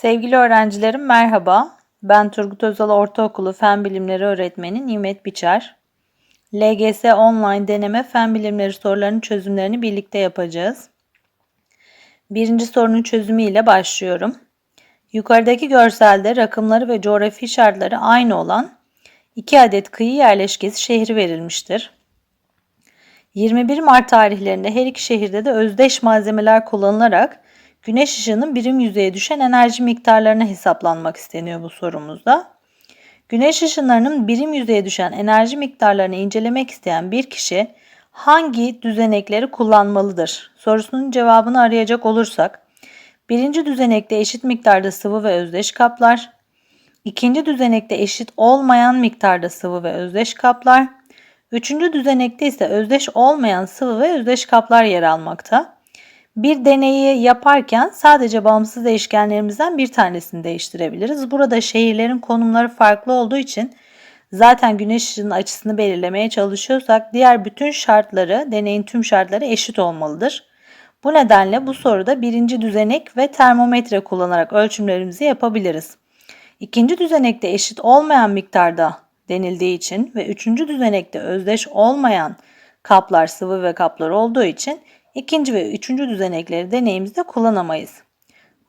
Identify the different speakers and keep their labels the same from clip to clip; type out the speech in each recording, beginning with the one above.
Speaker 1: Sevgili öğrencilerim merhaba. Ben Turgut Özal Ortaokulu Fen Bilimleri Öğretmeni Nimet Biçer. LGS online deneme fen bilimleri sorularının çözümlerini birlikte yapacağız. Birinci sorunun çözümü ile başlıyorum. Yukarıdaki görselde rakımları ve coğrafi şartları aynı olan iki adet kıyı yerleşkesi şehri verilmiştir. 21 Mart tarihlerinde her iki şehirde de özdeş malzemeler kullanılarak güneş ışığının birim yüzeye düşen enerji miktarlarına hesaplanmak isteniyor bu sorumuzda. Güneş ışınlarının birim yüzeye düşen enerji miktarlarını incelemek isteyen bir kişi hangi düzenekleri kullanmalıdır? Sorusunun cevabını arayacak olursak, birinci düzenekte eşit miktarda sıvı ve özdeş kaplar, ikinci düzenekte eşit olmayan miktarda sıvı ve özdeş kaplar, üçüncü düzenekte ise özdeş olmayan sıvı ve özdeş kaplar yer almakta. Bir deneyi yaparken sadece bağımsız değişkenlerimizden bir tanesini değiştirebiliriz. Burada şehirlerin konumları farklı olduğu için zaten güneş ışığının açısını belirlemeye çalışıyorsak diğer bütün şartları, deneyin tüm şartları eşit olmalıdır. Bu nedenle bu soruda birinci düzenek ve termometre kullanarak ölçümlerimizi yapabiliriz. İkinci düzenekte eşit olmayan miktarda denildiği için ve üçüncü düzenekte özdeş olmayan kaplar sıvı ve kaplar olduğu için ikinci ve üçüncü düzenekleri deneyimizde kullanamayız.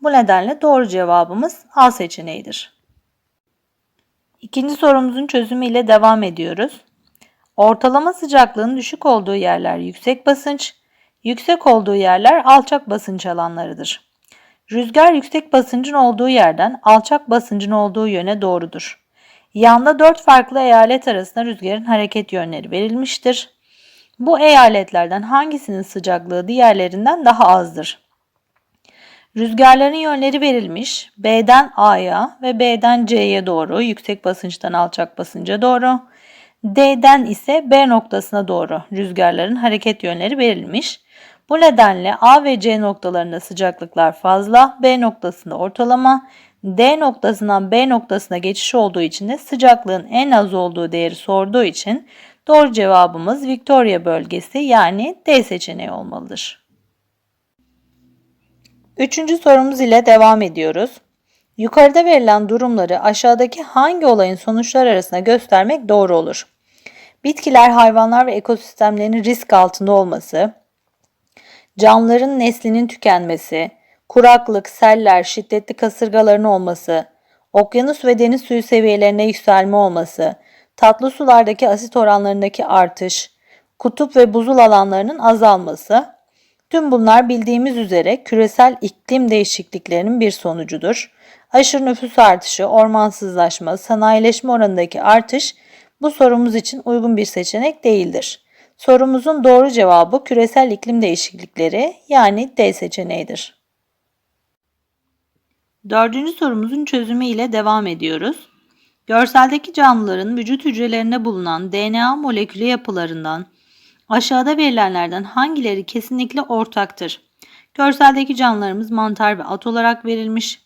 Speaker 1: Bu nedenle doğru cevabımız A seçeneğidir. İkinci sorumuzun çözümüyle devam ediyoruz. Ortalama sıcaklığın düşük olduğu yerler yüksek basınç, yüksek olduğu yerler alçak basınç alanlarıdır. Rüzgar yüksek basıncın olduğu yerden alçak basıncın olduğu yöne doğrudur. Yanda dört farklı eyalet arasında rüzgarın hareket yönleri verilmiştir. Bu eyaletlerden hangisinin sıcaklığı diğerlerinden daha azdır? Rüzgarların yönleri verilmiş. B'den A'ya ve B'den C'ye doğru, yüksek basınçtan alçak basınca doğru. D'den ise B noktasına doğru rüzgarların hareket yönleri verilmiş. Bu nedenle A ve C noktalarında sıcaklıklar fazla, B noktasında ortalama, D noktasından B noktasına geçiş olduğu için de sıcaklığın en az olduğu değeri sorduğu için Doğru cevabımız Victoria bölgesi yani D seçeneği olmalıdır. Üçüncü sorumuz ile devam ediyoruz. Yukarıda verilen durumları aşağıdaki hangi olayın sonuçlar arasında göstermek doğru olur? Bitkiler, hayvanlar ve ekosistemlerin risk altında olması, canlıların neslinin tükenmesi, kuraklık, seller, şiddetli kasırgaların olması, okyanus ve deniz suyu seviyelerine yükselme olması, tatlı sulardaki asit oranlarındaki artış, kutup ve buzul alanlarının azalması, tüm bunlar bildiğimiz üzere küresel iklim değişikliklerinin bir sonucudur. Aşırı nüfus artışı, ormansızlaşma, sanayileşme oranındaki artış bu sorumuz için uygun bir seçenek değildir. Sorumuzun doğru cevabı küresel iklim değişiklikleri yani D seçeneğidir. Dördüncü sorumuzun çözümü ile devam ediyoruz. Görseldeki canlıların vücut hücrelerinde bulunan DNA molekülü yapılarından aşağıda verilenlerden hangileri kesinlikle ortaktır? Görseldeki canlılarımız mantar ve at olarak verilmiş.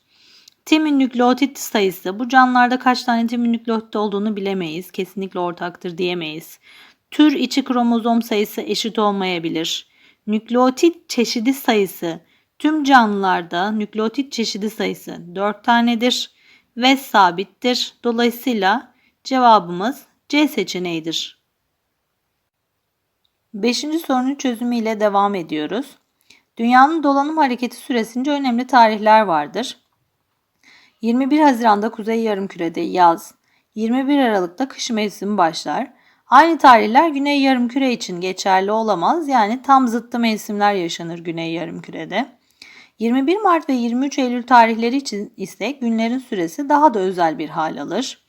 Speaker 1: Timin nükleotit sayısı bu canlılarda kaç tane timin nükleotit olduğunu bilemeyiz. Kesinlikle ortaktır diyemeyiz. Tür içi kromozom sayısı eşit olmayabilir. Nükleotit çeşidi sayısı tüm canlılarda nükleotit çeşidi sayısı 4 tanedir ve sabittir. Dolayısıyla cevabımız C seçeneğidir. Beşinci sorunun çözümü ile devam ediyoruz. Dünyanın dolanım hareketi süresince önemli tarihler vardır. 21 Haziran'da Kuzey Yarımküre'de yaz, 21 Aralık'ta kış mevsimi başlar. Aynı tarihler Güney Yarımküre için geçerli olamaz. Yani tam zıttı mevsimler yaşanır Güney Yarımküre'de. 21 Mart ve 23 Eylül tarihleri için ise günlerin süresi daha da özel bir hal alır.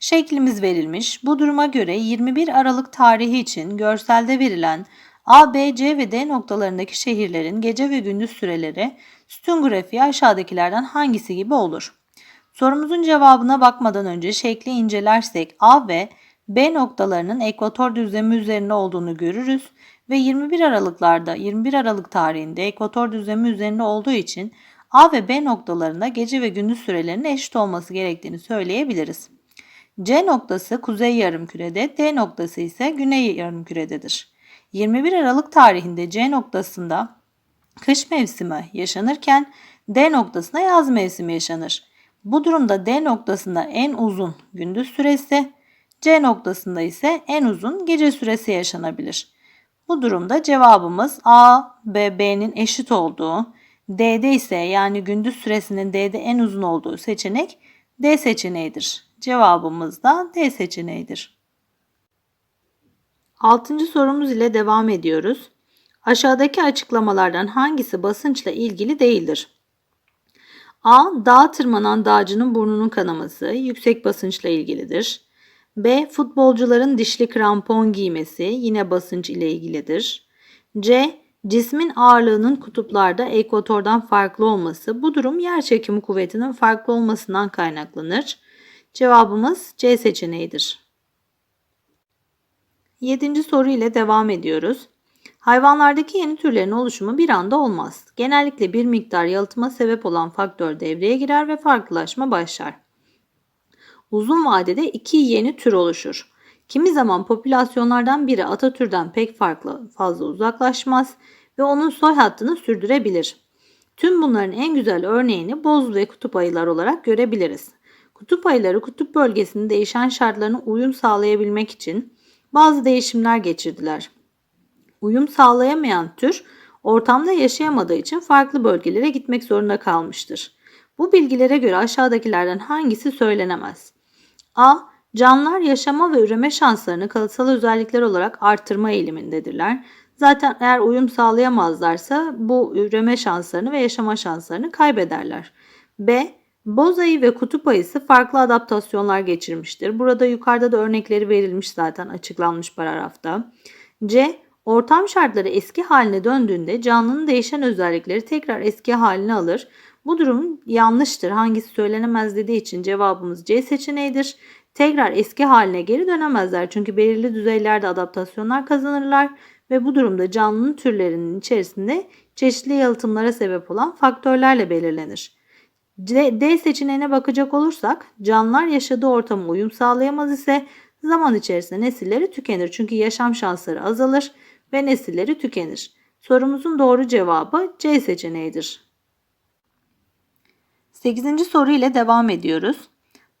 Speaker 1: Şeklimiz verilmiş. Bu duruma göre 21 Aralık tarihi için görselde verilen A, B, C ve D noktalarındaki şehirlerin gece ve gündüz süreleri sütun grafiği aşağıdakilerden hangisi gibi olur? Sorumuzun cevabına bakmadan önce şekli incelersek A ve B noktalarının ekvator düzlemi üzerinde olduğunu görürüz ve 21 Aralıklarda 21 Aralık tarihinde ekvator düzlemi üzerinde olduğu için A ve B noktalarında gece ve gündüz sürelerinin eşit olması gerektiğini söyleyebiliriz. C noktası kuzey yarımkürede, D noktası ise güney yarımkürededir. 21 Aralık tarihinde C noktasında kış mevsimi yaşanırken D noktasında yaz mevsimi yaşanır. Bu durumda D noktasında en uzun gündüz süresi, C noktasında ise en uzun gece süresi yaşanabilir. Bu durumda cevabımız A ve B'nin eşit olduğu, D'de ise yani gündüz süresinin D'de en uzun olduğu seçenek D seçeneğidir. Cevabımız da D seçeneğidir. Altıncı sorumuz ile devam ediyoruz. Aşağıdaki açıklamalardan hangisi basınçla ilgili değildir? A. Dağa tırmanan dağcının burnunun kanaması yüksek basınçla ilgilidir. B. Futbolcuların dişli krampon giymesi yine basınç ile ilgilidir. C. Cismin ağırlığının kutuplarda ekvatordan farklı olması bu durum yer çekimi kuvvetinin farklı olmasından kaynaklanır. Cevabımız C seçeneğidir. Yedinci soru ile devam ediyoruz. Hayvanlardaki yeni türlerin oluşumu bir anda olmaz. Genellikle bir miktar yalıtıma sebep olan faktör devreye girer ve farklılaşma başlar. Uzun vadede iki yeni tür oluşur. Kimi zaman popülasyonlardan biri ata türden pek farklı fazla uzaklaşmaz ve onun soy hattını sürdürebilir. Tüm bunların en güzel örneğini boz ve kutup ayılar olarak görebiliriz. Kutup ayıları kutup bölgesinin değişen şartlarına uyum sağlayabilmek için bazı değişimler geçirdiler. Uyum sağlayamayan tür ortamda yaşayamadığı için farklı bölgelere gitmek zorunda kalmıştır. Bu bilgilere göre aşağıdakilerden hangisi söylenemez? A. Canlılar yaşama ve üreme şanslarını kalıtsal özellikler olarak artırma eğilimindedirler. Zaten eğer uyum sağlayamazlarsa bu üreme şanslarını ve yaşama şanslarını kaybederler. B. Boz ayı ve kutup ayısı farklı adaptasyonlar geçirmiştir. Burada yukarıda da örnekleri verilmiş zaten açıklanmış paragrafta. C. Ortam şartları eski haline döndüğünde canlının değişen özellikleri tekrar eski haline alır. Bu durum yanlıştır. Hangisi söylenemez dediği için cevabımız C seçeneğidir. Tekrar eski haline geri dönemezler çünkü belirli düzeylerde adaptasyonlar kazanırlar ve bu durumda canlının türlerinin içerisinde çeşitli yalıtımlara sebep olan faktörlerle belirlenir. D, seçeneğine bakacak olursak canlılar yaşadığı ortama uyum sağlayamaz ise zaman içerisinde nesilleri tükenir çünkü yaşam şansları azalır ve nesilleri tükenir. Sorumuzun doğru cevabı C seçeneğidir. 8. soru ile devam ediyoruz.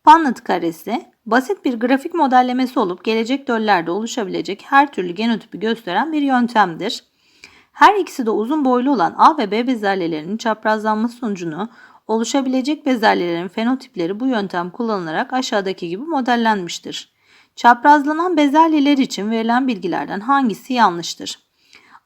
Speaker 1: Punnett karesi basit bir grafik modellemesi olup gelecek döllerde oluşabilecek her türlü genotipi gösteren bir yöntemdir. Her ikisi de uzun boylu olan A ve B bezelyelerinin çaprazlanması sonucunu oluşabilecek bezelyelerin fenotipleri bu yöntem kullanılarak aşağıdaki gibi modellenmiştir. Çaprazlanan bezelyeler için verilen bilgilerden hangisi yanlıştır?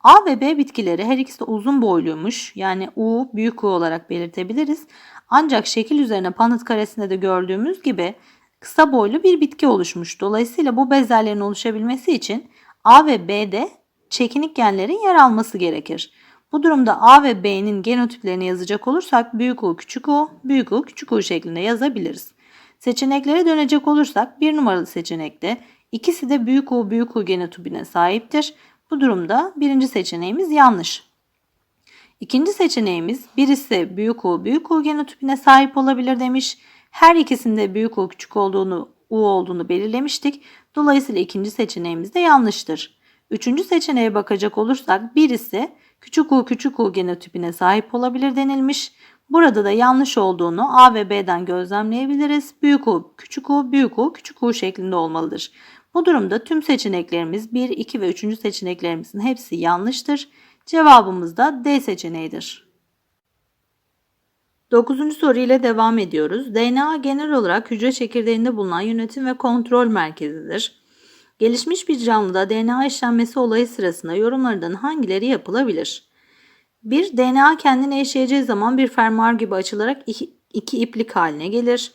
Speaker 1: A ve B bitkileri her ikisi de uzun boyluymuş. Yani U büyük U olarak belirtebiliriz. Ancak şekil üzerine panıt karesinde de gördüğümüz gibi kısa boylu bir bitki oluşmuş. Dolayısıyla bu bezelyelerin oluşabilmesi için A ve B'de çekinik genlerin yer alması gerekir. Bu durumda A ve B'nin genotiplerini yazacak olursak büyük U küçük U, büyük U küçük U şeklinde yazabiliriz. Seçeneklere dönecek olursak bir numaralı seçenekte ikisi de büyük U büyük U genotipine sahiptir. Bu durumda birinci seçeneğimiz yanlış. İkinci seçeneğimiz birisi büyük U büyük U genotipine sahip olabilir demiş. Her ikisinde büyük U küçük olduğunu U olduğunu belirlemiştik. Dolayısıyla ikinci seçeneğimiz de yanlıştır. Üçüncü seçeneğe bakacak olursak birisi küçük U küçük U genotipine sahip olabilir denilmiş. Burada da yanlış olduğunu A ve B'den gözlemleyebiliriz. Büyük U, küçük U, büyük U, küçük U şeklinde olmalıdır. Bu durumda tüm seçeneklerimiz 1, 2 ve 3. seçeneklerimizin hepsi yanlıştır. Cevabımız da D seçeneğidir. 9. soru ile devam ediyoruz. DNA genel olarak hücre çekirdeğinde bulunan yönetim ve kontrol merkezidir. Gelişmiş bir canlıda DNA işlenmesi olayı sırasında yorumlardan hangileri yapılabilir? 1. DNA kendine eşeğeceği zaman bir fermuar gibi açılarak iki, iki iplik haline gelir.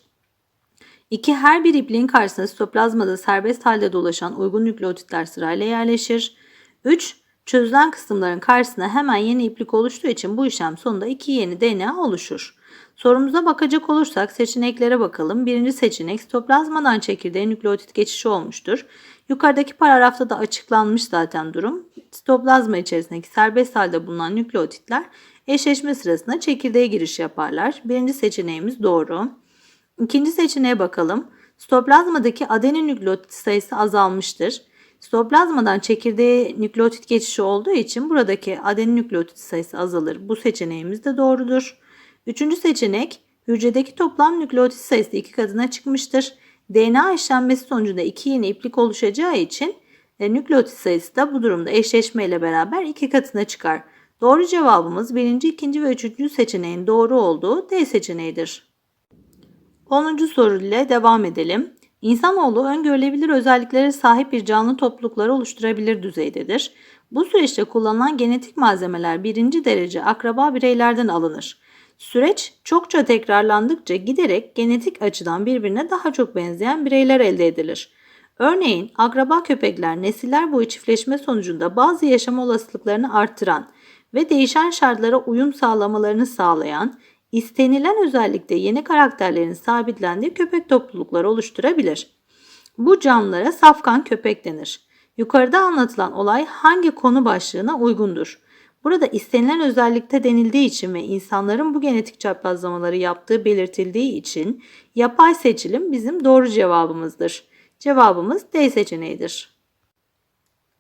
Speaker 1: 2. Her bir ipliğin karşısına sitoplazmada serbest halde dolaşan uygun nükleotitler sırayla yerleşir. 3. Çözülen kısımların karşısına hemen yeni iplik oluştuğu için bu işlem sonunda iki yeni DNA oluşur. Sorumuza bakacak olursak seçeneklere bakalım. Birinci seçenek sitoplazmadan çekirdeğe nükleotit geçişi olmuştur. Yukarıdaki paragrafta da açıklanmış zaten durum. Sitoplazma içerisindeki serbest halde bulunan nükleotitler eşleşme sırasında çekirdeğe giriş yaparlar. Birinci seçeneğimiz doğru. İkinci seçeneğe bakalım. Sitoplazmadaki adenin nükleotit sayısı azalmıştır. Sitoplazmadan çekirdeğe nükleotit geçişi olduğu için buradaki adenin nükleotit sayısı azalır. Bu seçeneğimiz de doğrudur. Üçüncü seçenek hücredeki toplam nükleotit sayısı iki katına çıkmıştır. DNA işlenmesi sonucunda iki yeni iplik oluşacağı için e, nükleotit sayısı da bu durumda eşleşme ile beraber iki katına çıkar. Doğru cevabımız birinci, ikinci ve üçüncü seçeneğin doğru olduğu D seçeneğidir. 10. soru ile devam edelim. İnsanoğlu öngörülebilir özelliklere sahip bir canlı toplulukları oluşturabilir düzeydedir. Bu süreçte kullanılan genetik malzemeler birinci derece akraba bireylerden alınır. Süreç çokça tekrarlandıkça giderek genetik açıdan birbirine daha çok benzeyen bireyler elde edilir. Örneğin akraba köpekler nesiller boyu çiftleşme sonucunda bazı yaşam olasılıklarını arttıran ve değişen şartlara uyum sağlamalarını sağlayan, istenilen özellikle yeni karakterlerin sabitlendiği köpek toplulukları oluşturabilir. Bu canlılara safkan köpek denir. Yukarıda anlatılan olay hangi konu başlığına uygundur? Burada istenilen özellikte denildiği için ve insanların bu genetik çaprazlamaları yaptığı belirtildiği için yapay seçilim bizim doğru cevabımızdır. Cevabımız D seçeneğidir.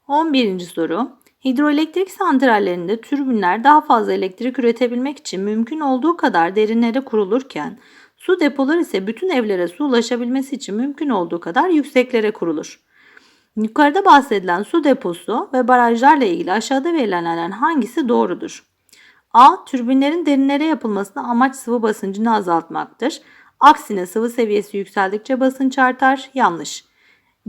Speaker 1: 11. soru. Hidroelektrik santrallerinde türbinler daha fazla elektrik üretebilmek için mümkün olduğu kadar derinlere kurulurken, su depolar ise bütün evlere su ulaşabilmesi için mümkün olduğu kadar yükseklere kurulur. Yukarıda bahsedilen su deposu ve barajlarla ilgili aşağıda verilenlerden hangisi doğrudur? A. Türbinlerin derinlere yapılmasına amaç sıvı basıncını azaltmaktır. Aksine sıvı seviyesi yükseldikçe basınç artar. Yanlış.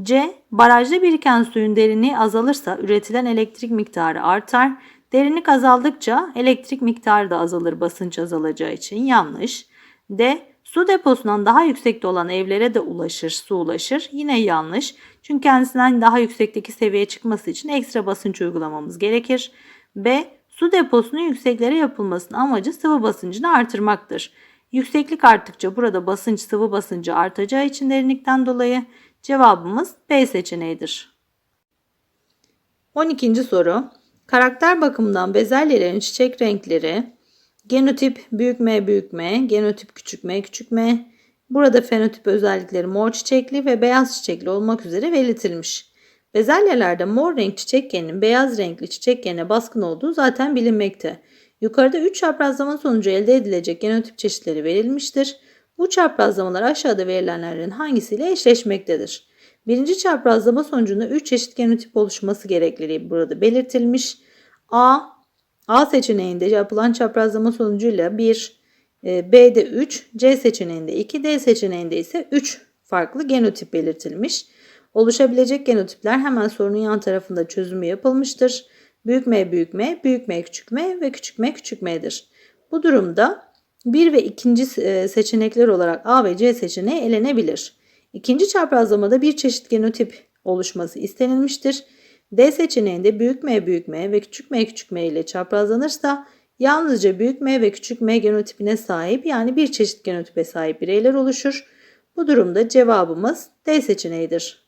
Speaker 1: C. Barajda biriken suyun derinliği azalırsa üretilen elektrik miktarı artar. Derinlik azaldıkça elektrik miktarı da azalır basınç azalacağı için yanlış. D. Su deposundan daha yüksekte olan evlere de ulaşır, su ulaşır. Yine yanlış. Çünkü kendisinden daha yüksekteki seviyeye çıkması için ekstra basınç uygulamamız gerekir. B. Su deposunun yükseklere yapılmasının amacı sıvı basıncını artırmaktır. Yükseklik arttıkça burada basınç sıvı basıncı artacağı için derinlikten dolayı cevabımız B seçeneğidir. 12. soru. Karakter bakımından bezelyelerin çiçek renkleri genotip büyük M büyük M, genotip küçük m küçük m. Burada fenotip özellikleri mor çiçekli ve beyaz çiçekli olmak üzere belirtilmiş. Bezelyelerde mor renk çiçek geninin beyaz renkli çiçek genine baskın olduğu zaten bilinmekte. Yukarıda 3 çaprazlama sonucu elde edilecek genotip çeşitleri verilmiştir. Bu çaprazlamalar aşağıda verilenlerin hangisiyle eşleşmektedir? Birinci çaprazlama sonucunda 3 çeşit genotip oluşması gerekliliği burada belirtilmiş. A. A seçeneğinde yapılan çaprazlama sonucuyla 1, e, B'de 3, C seçeneğinde 2, D seçeneğinde ise 3 farklı genotip belirtilmiş. Oluşabilecek genotipler hemen sorunun yan tarafında çözümü yapılmıştır. Büyük M büyük M, büyük M küçük M ve küçük M küçük M'dir. Bu durumda 1 ve 2. E, seçenekler olarak A ve C seçeneği elenebilir. İkinci çaprazlamada bir çeşit genotip oluşması istenilmiştir. D seçeneğinde büyük M büyük M ve küçük m küçük m ile çaprazlanırsa yalnızca büyük M ve küçük m genotipine sahip yani bir çeşit genotipe sahip bireyler oluşur. Bu durumda cevabımız D seçeneğidir.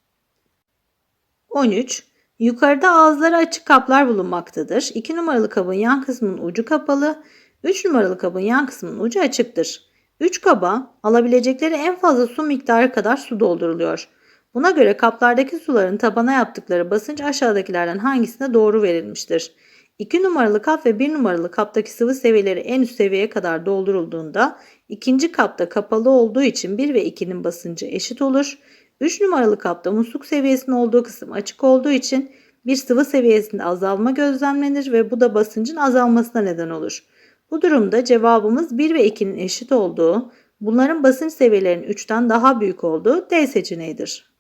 Speaker 1: 13. Yukarıda ağızları açık kaplar bulunmaktadır. 2 numaralı kabın yan kısmının ucu kapalı, 3 numaralı kabın yan kısmının ucu açıktır. 3 kaba alabilecekleri en fazla su miktarı kadar su dolduruluyor. Buna göre kaplardaki suların tabana yaptıkları basınç aşağıdakilerden hangisine doğru verilmiştir? 2 numaralı kap ve 1 numaralı kaptaki sıvı seviyeleri en üst seviyeye kadar doldurulduğunda ikinci kapta kapalı olduğu için 1 ve 2'nin basıncı eşit olur. 3 numaralı kapta musluk seviyesinin olduğu kısım açık olduğu için bir sıvı seviyesinde azalma gözlemlenir ve bu da basıncın azalmasına neden olur. Bu durumda cevabımız 1 ve 2'nin eşit olduğu, bunların basınç seviyelerinin 3'ten daha büyük olduğu D seçeneğidir.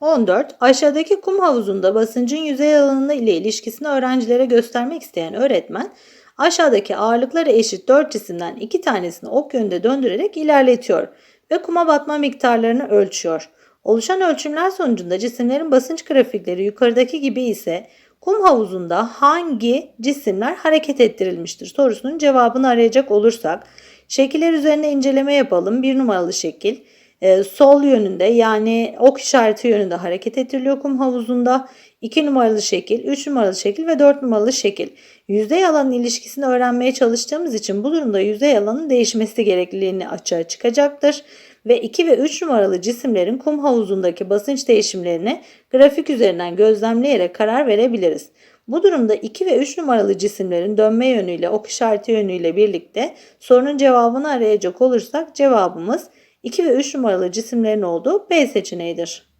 Speaker 1: 14. Aşağıdaki kum havuzunda basıncın yüzey alanı ile ilişkisini öğrencilere göstermek isteyen öğretmen aşağıdaki ağırlıkları eşit 4 cisimden 2 tanesini ok yönünde döndürerek ilerletiyor ve kuma batma miktarlarını ölçüyor. Oluşan ölçümler sonucunda cisimlerin basınç grafikleri yukarıdaki gibi ise kum havuzunda hangi cisimler hareket ettirilmiştir sorusunun cevabını arayacak olursak şekiller üzerine inceleme yapalım. Bir numaralı şekil e, sol yönünde yani ok işareti yönünde hareket ettiriliyor kum havuzunda. 2 numaralı şekil, 3 numaralı şekil ve 4 numaralı şekil. Yüzey alanın ilişkisini öğrenmeye çalıştığımız için bu durumda yüzey alanın değişmesi gerekliliğini açığa çıkacaktır. Ve 2 ve 3 numaralı cisimlerin kum havuzundaki basınç değişimlerini grafik üzerinden gözlemleyerek karar verebiliriz. Bu durumda 2 ve 3 numaralı cisimlerin dönme yönüyle ok işareti yönüyle birlikte sorunun cevabını arayacak olursak cevabımız 2 ve 3 numaralı cisimlerin olduğu B seçeneğidir.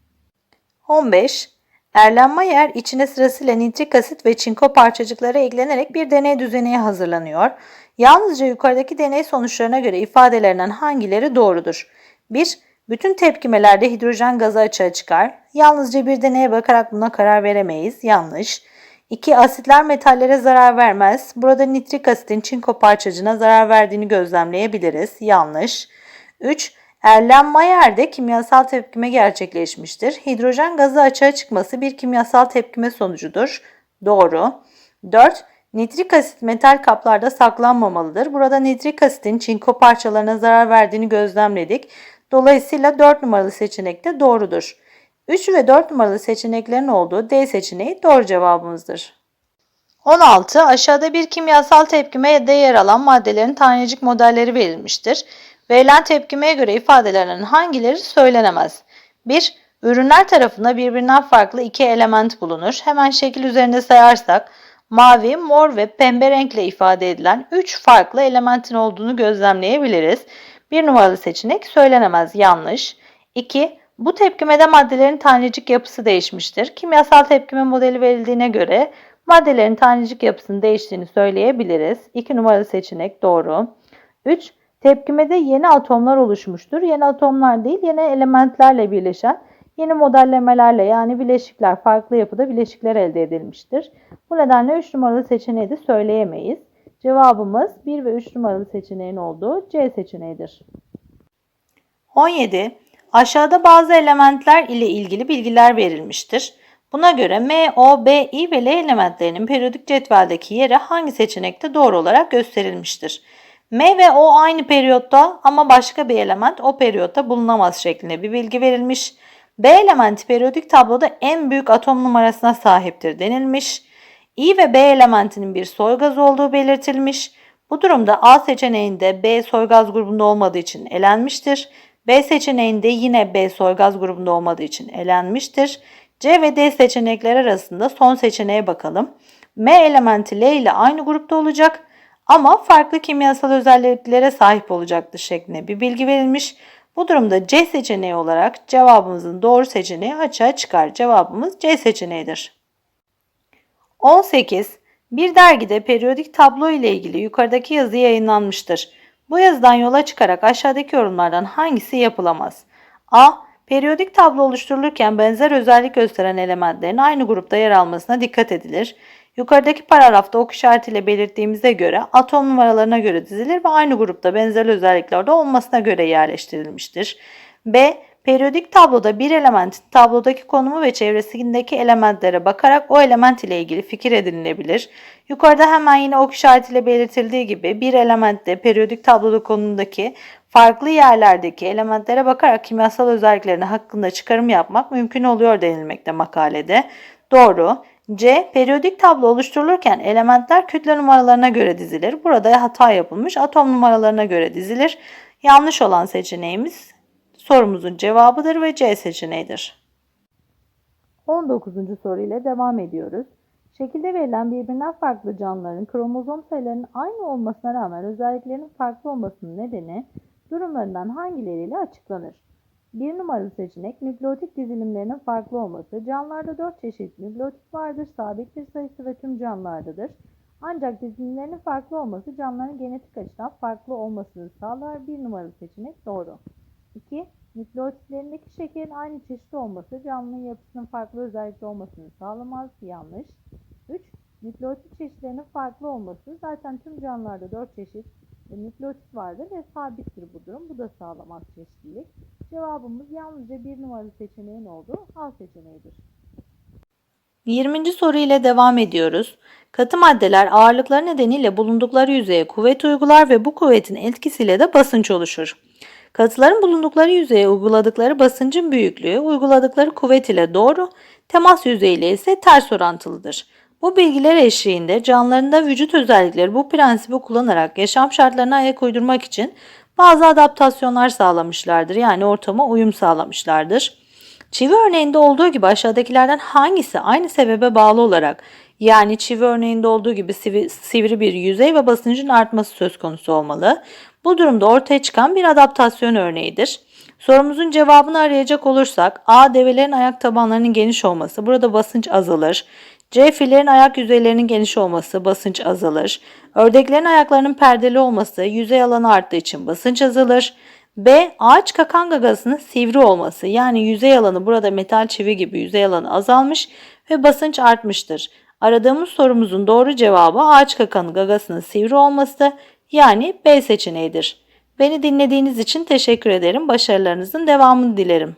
Speaker 1: 15. Erlen Mayer içine sırasıyla nitrik asit ve çinko parçacıkları eklenerek bir deney düzeni hazırlanıyor. Yalnızca yukarıdaki deney sonuçlarına göre ifadelerinden hangileri doğrudur? 1. Bütün tepkimelerde hidrojen gazı açığa çıkar. Yalnızca bir deneye bakarak buna karar veremeyiz. Yanlış. 2. Asitler metallere zarar vermez. Burada nitrik asitin çinko parçacığına zarar verdiğini gözlemleyebiliriz. Yanlış. 3. Erlenmeyer'de kimyasal tepkime gerçekleşmiştir. Hidrojen gazı açığa çıkması bir kimyasal tepkime sonucudur. Doğru. 4. Nitrik asit metal kaplarda saklanmamalıdır. Burada nitrik asitin çinko parçalarına zarar verdiğini gözlemledik. Dolayısıyla 4 numaralı seçenek de doğrudur. 3 ve 4 numaralı seçeneklerin olduğu D seçeneği doğru cevabımızdır. 16. Aşağıda bir kimyasal tepkimede yer alan maddelerin tanecik modelleri verilmiştir. Verilen tepkimeye göre ifadelerinin hangileri söylenemez? 1. Ürünler tarafında birbirinden farklı iki element bulunur. Hemen şekil üzerinde sayarsak mavi, mor ve pembe renkle ifade edilen 3 farklı elementin olduğunu gözlemleyebiliriz. Bir numaralı seçenek söylenemez yanlış. 2. Bu tepkimede maddelerin tanecik yapısı değişmiştir. Kimyasal tepkime modeli verildiğine göre maddelerin tanecik yapısının değiştiğini söyleyebiliriz. 2 numaralı seçenek doğru. 3. Tepkimede yeni atomlar oluşmuştur. Yeni atomlar değil, yeni elementlerle birleşen yeni modellemelerle yani bileşikler, farklı yapıda bileşikler elde edilmiştir. Bu nedenle 3 numaralı seçeneği de söyleyemeyiz. Cevabımız 1 ve 3 numaralı seçeneğin olduğu C seçeneğidir. 17. Aşağıda bazı elementler ile ilgili bilgiler verilmiştir. Buna göre M, O, B, I ve L elementlerinin periyodik cetveldeki yeri hangi seçenekte doğru olarak gösterilmiştir? M ve O aynı periyotta ama başka bir element o periyotta bulunamaz şeklinde bir bilgi verilmiş. B elementi periyodik tabloda en büyük atom numarasına sahiptir denilmiş. I ve B elementinin bir soy gaz olduğu belirtilmiş. Bu durumda A seçeneğinde B soy gaz grubunda olmadığı için elenmiştir. B seçeneğinde yine B soy gaz grubunda olmadığı için elenmiştir. C ve D seçenekler arasında son seçeneğe bakalım. M elementi L ile aynı grupta olacak ama farklı kimyasal özelliklere sahip olacaktır şeklinde bir bilgi verilmiş. Bu durumda C seçeneği olarak cevabımızın doğru seçeneği açığa çıkar. Cevabımız C seçeneğidir. 18. Bir dergide periyodik tablo ile ilgili yukarıdaki yazı yayınlanmıştır. Bu yazıdan yola çıkarak aşağıdaki yorumlardan hangisi yapılamaz? A. Periyodik tablo oluşturulurken benzer özellik gösteren elementlerin aynı grupta yer almasına dikkat edilir. Yukarıdaki paragrafta ok işaretiyle belirttiğimize göre atom numaralarına göre dizilir ve aynı grupta benzer özelliklerde olmasına göre yerleştirilmiştir. B. Periyodik tabloda bir elementin tablodaki konumu ve çevresindeki elementlere bakarak o element ile ilgili fikir edinilebilir. Yukarıda hemen yine ok işaretiyle belirtildiği gibi bir elementte periyodik tabloda konumundaki farklı yerlerdeki elementlere bakarak kimyasal özelliklerini hakkında çıkarım yapmak mümkün oluyor denilmekte makalede. Doğru. C. Periyodik tablo oluşturulurken elementler kütle numaralarına göre dizilir. Burada hata yapılmış. Atom numaralarına göre dizilir. Yanlış olan seçeneğimiz sorumuzun cevabıdır ve C seçeneğidir. 19. soru ile devam ediyoruz. Şekilde verilen birbirinden farklı canlıların kromozom sayılarının aynı olmasına rağmen özelliklerinin farklı olmasının nedeni durumlarından hangileriyle açıklanır? Bir numaralı seçenek nükleotit dizilimlerinin farklı olması. Canlılarda 4 çeşit nükleotit vardır, sabit bir sayısı ve tüm canlılardadır. Ancak dizilimlerinin farklı olması canlıların genetik açıdan farklı olmasını sağlar. Bir numaralı seçenek doğru. 2. Nükleotitlerindeki şekerin aynı çeşit olması canlının yapısının farklı özellikte olmasını sağlamaz. Yanlış. 3. Nükleotit çeşitlerinin farklı olması zaten tüm canlılarda 4 çeşit nükleotit vardır ve sabittir bu durum. Bu da sağlamaz çeşitlilik. Cevabımız yalnızca bir numaralı seçeneğin olduğu A seçeneğidir. 20. soru ile devam ediyoruz. Katı maddeler ağırlıkları nedeniyle bulundukları yüzeye kuvvet uygular ve bu kuvvetin etkisiyle de basınç oluşur. Katıların bulundukları yüzeye uyguladıkları basıncın büyüklüğü uyguladıkları kuvvet ile doğru, temas yüzeyiyle ise ters orantılıdır. Bu bilgiler eşliğinde canlılarında vücut özellikleri bu prensibi kullanarak yaşam şartlarına ayak uydurmak için bazı adaptasyonlar sağlamışlardır. Yani ortama uyum sağlamışlardır. Çivi örneğinde olduğu gibi aşağıdakilerden hangisi aynı sebebe bağlı olarak Yani çivi örneğinde olduğu gibi sivri, sivri bir yüzey ve basıncın artması söz konusu olmalı. Bu durumda ortaya çıkan bir adaptasyon örneğidir. Sorumuzun cevabını arayacak olursak A. Develerin ayak tabanlarının geniş olması. Burada basınç azalır. C. Fillerin ayak yüzeylerinin geniş olması. Basınç azalır. Ördeklerin ayaklarının perdeli olması. Yüzey alanı arttığı için basınç azalır. B. Ağaç kakan gagasının sivri olması. Yani yüzey alanı burada metal çivi gibi yüzey alanı azalmış ve basınç artmıştır. Aradığımız sorumuzun doğru cevabı ağaç kakanın gagasının sivri olması yani B seçeneğidir. Beni dinlediğiniz için teşekkür ederim. Başarılarınızın devamını dilerim.